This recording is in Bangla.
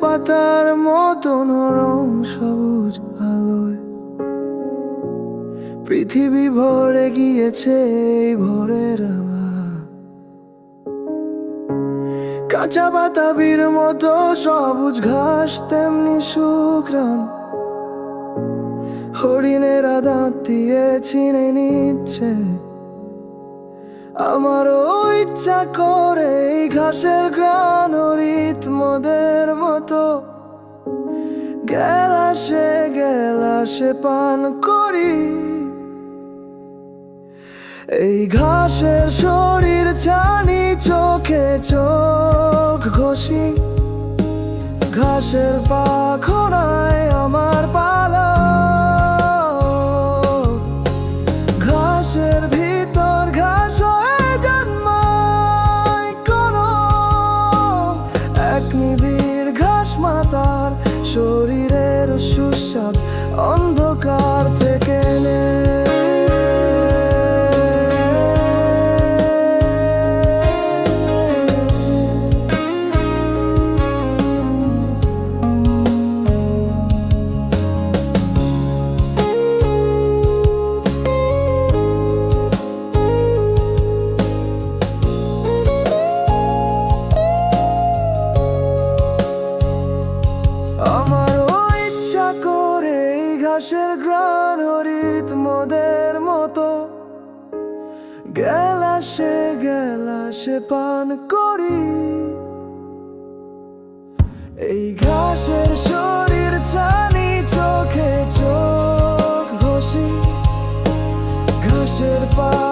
পাতার মতো নরম সবুজ আলোয় পৃথিবী ভরে গিয়েছে এই ভোরের। কাঁচা বাতাবির মতো সবুজ ঘাস, তেমনি শুক্রান হরিণেরা দাঁত দিয়ে চিনে নিচ্ছে আমারও ইচ্ছা করে এই ঘাসের গ্রান রিতমদের মতো। গেলাসে গেলাসে পান করি। এই ঘাসের শরীর ছানি, চোখে চোখ ঘষি। ঘাসের পাখনায় hayat Anladım. আকাশের গ্রাণ হরিত মোদের মতো। গেলাসে গেলাসে পান করি। এই ঘাসের শরীর ছানি চোখে চোখ ঘষি। ঘাসের পা